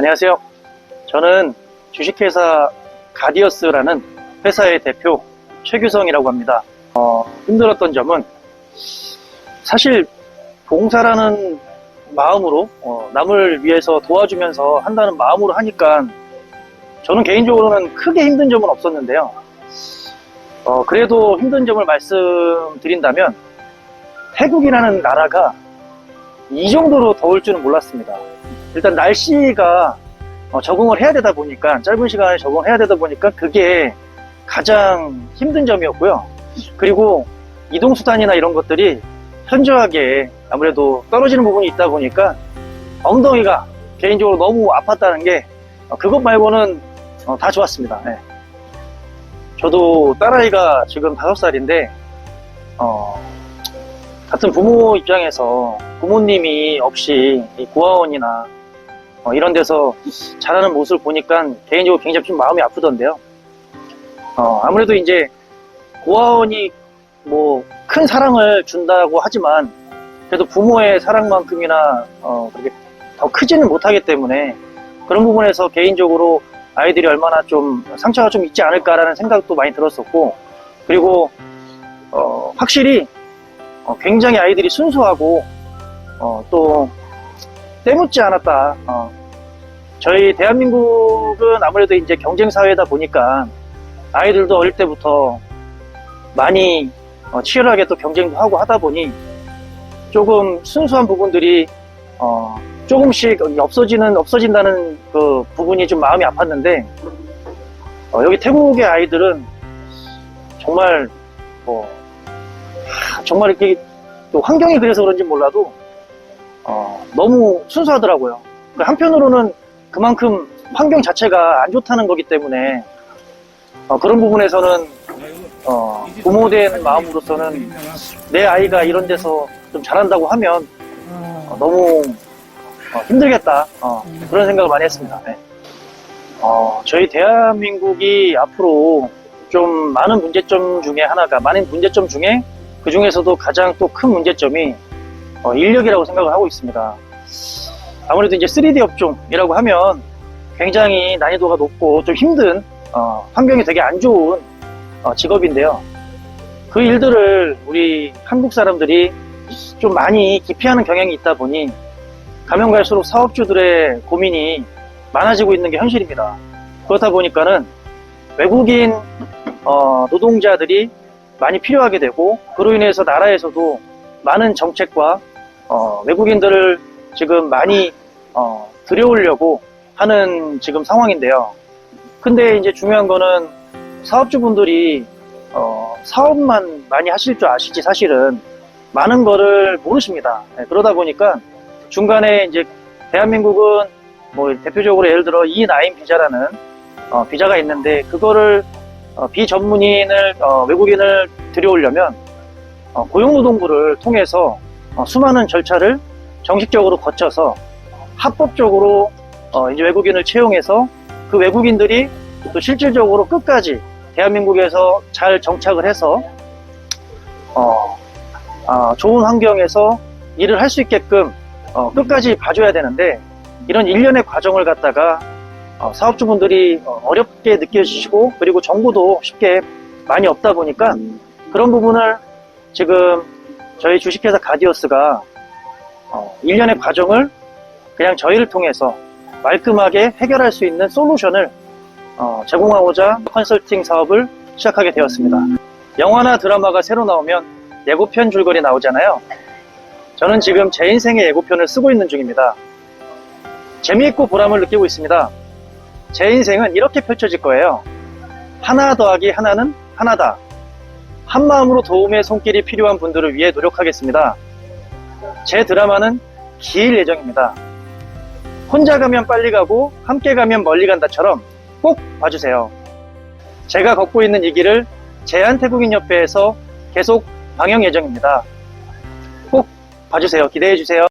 안녕하세요. 저는 주식회사 가디어스라는 회사의 대표 최규성이라고 합니다. 어, 힘들었던 점은 사실 봉사라는 마음으로 어, 남을 위해서 도와주면서 한다는 마음으로 하니까 저는 개인적으로는 크게 힘든 점은 없었는데요. 어, 그래도 힘든 점을 말씀드린다면 태국이라는 나라가 이 정도로 더울 줄은 몰랐습니다. 일단 날씨가 어, 적응을 해야 되다 보니까 짧은 시간에 적응해야 되다 보니까 그게 가장 힘든 점이었고요. 그리고 이동 수단이나 이런 것들이 현저하게 아무래도 떨어지는 부분이 있다 보니까 엉덩이가 개인적으로 너무 아팠다는 게 어, 그것 말고는 어, 다 좋았습니다. 네. 저도 딸아이가 지금 다섯 살인데 어, 같은 부모 입장에서 부모님이 없이 이 고아원이나 어, 이런 데서 자라는 모습을 보니까 개인적으로 굉장히 좀 마음이 아프던데요. 어, 아무래도 이제 고아원이 뭐 큰 사랑을 준다고 하지만 그래도 부모의 사랑만큼이나 어, 그렇게 더 크지는 못하기 때문에 그런 부분에서 개인적으로 아이들이 얼마나 좀 상처가 좀 있지 않을까라는 생각도 많이 들었었고 그리고 어, 확실히 어, 굉장히 아이들이 순수하고 어, 또 때묻지 않았다. 어, 저희 대한민국은 아무래도 이제 경쟁 사회다 보니까 아이들도 어릴 때부터 많이 어, 치열하게 또 경쟁도 하고 하다 보니 조금 순수한 부분들이 어, 조금씩 없어지는 없어진다는 그 부분이 좀 마음이 아팠는데 어, 여기 태국의 아이들은 정말 뭐 하, 정말 이렇게 또 환경이 그래서 그런지 몰라도 어, 너무 순수하더라고요. 그 한편으로는 그만큼 환경 자체가 안 좋다는 거기 때문에 어, 그런 부분에서는 어, 부모된 마음으로서는 내 아이가 이런 데서 좀 잘한다고 하면 어, 너무 어, 힘들겠다 어, 그런 생각을 많이 했습니다. 네. 어, 저희 대한민국이 앞으로 좀 많은 문제점 중에 하나가 많은 문제점 중에 그 중에서도 가장 또 큰 문제점이 어, 인력이라고 생각을 하고 있습니다. 아무래도 이제 3D 업종이라고 하면 굉장히 난이도가 높고 좀 힘든 어, 환경이 되게 안 좋은 어, 직업인데요. 그 일들을 우리 한국 사람들이 좀 많이 기피하는 경향이 있다 보니 가면 갈수록 사업주들의 고민이 많아지고 있는 게 현실입니다. 그렇다 보니까는 외국인 어, 노동자들이 많이 필요하게 되고 그로 인해서 나라에서도 많은 정책과 어, 외국인들을 지금 많이 어, 들여오려고 하는 지금 상황인데요. 근데 이제 중요한 거는 사업주분들이 어, 사업만 많이 하실 줄 아시지 사실은 많은 거를 모르십니다. 네, 그러다 보니까 중간에 이제 대한민국은 뭐 대표적으로 예를 들어 E9 비자라는 어, 비자가 있는데 그거를 어, 비전문인을 어, 외국인을 들여오려면 어, 고용노동부를 통해서 어, 수많은 절차를 정식적으로 거쳐서 합법적으로 어, 외국인을 채용해서 그 외국인들이 또 실질적으로 끝까지 대한민국에서 잘 정착을 해서 어, 아, 좋은 환경에서 일을 할 수 있게끔 어, 끝까지 봐줘야 되는데 이런 일련의 과정을 갖다가 어, 사업주분들이 어, 어렵게 느껴지시고 그리고 정보도 쉽게 많이 없다 보니까 그런 부분을 지금 저희 주식회사 가디어스가 어, 일련의 과정을 그냥 저희를 통해서 말끔하게 해결할 수 있는 솔루션을 어, 제공하고자 컨설팅 사업을 시작하게 되었습니다. 영화나 드라마가 새로 나오면 예고편 줄거리 나오잖아요. 저는 지금 제 인생의 예고편을 쓰고 있는 중입니다. 재미있고 보람을 느끼고 있습니다. 제 인생은 이렇게 펼쳐질 거예요. 하나 더하기 하나는 하나다. 한 마음으로 도움의 손길이 필요한 분들을 위해 노력하겠습니다. 제 드라마는 길 예정입니다. 혼자 가면 빨리 가고 함께 가면 멀리 간다처럼 꼭 봐주세요. 제가 걷고 있는 이 길을 제한태국인협회에서 계속 방영 예정입니다. 꼭 봐주세요. 기대해주세요.